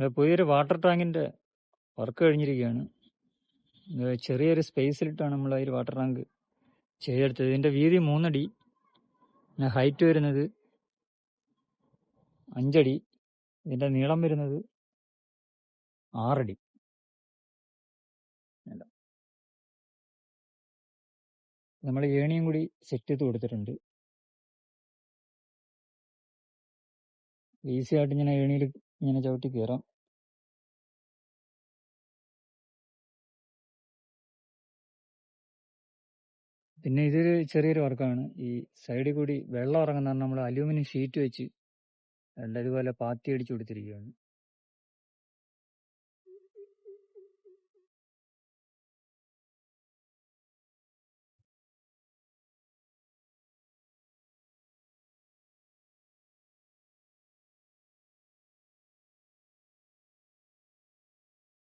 അത് പുതിയൊരു വാട്ടർ ടാങ്കിന്റെ വർക്ക് കഴിഞ്ഞിരിക്കുകയാണ്. ചെറിയൊരു സ്പേസിലിട്ടാണ് നമ്മൾ അതിൽ വാട്ടർ ടാങ്ക് ചെയ്തെടുത്തത്. ഇതിന്റെ വീതി മൂന്നടി. ഹൈറ്റ് വരുന്നത് അഞ്ചടി. ഇതിന്റെ നീളം വരുന്നത് ആറടി. നമ്മൾ ഏണിയും കൂടി സെറ്റ് ചെയ്ത് കൊടുത്തിട്ടുണ്ട്. ഈസി ആയിട്ട് ഇങ്ങനെ ഏണിയിൽ ഇങ്ങനെ ചവിട്ടി കയറാം പിന്നെ ഇതൊരു ചെറിയൊരു വർക്കാണ് ഈ സൈഡിൽ കൂടി വെള്ളം ഇറങ്ങുന്ന നമ്മൾ അലൂമിനിയം ഷീറ്റ് വെച്ച് രണ്ടതുപോലെ പാത്തി അടിച്ചു കൊടുത്തിരിക്കുകയാണ്.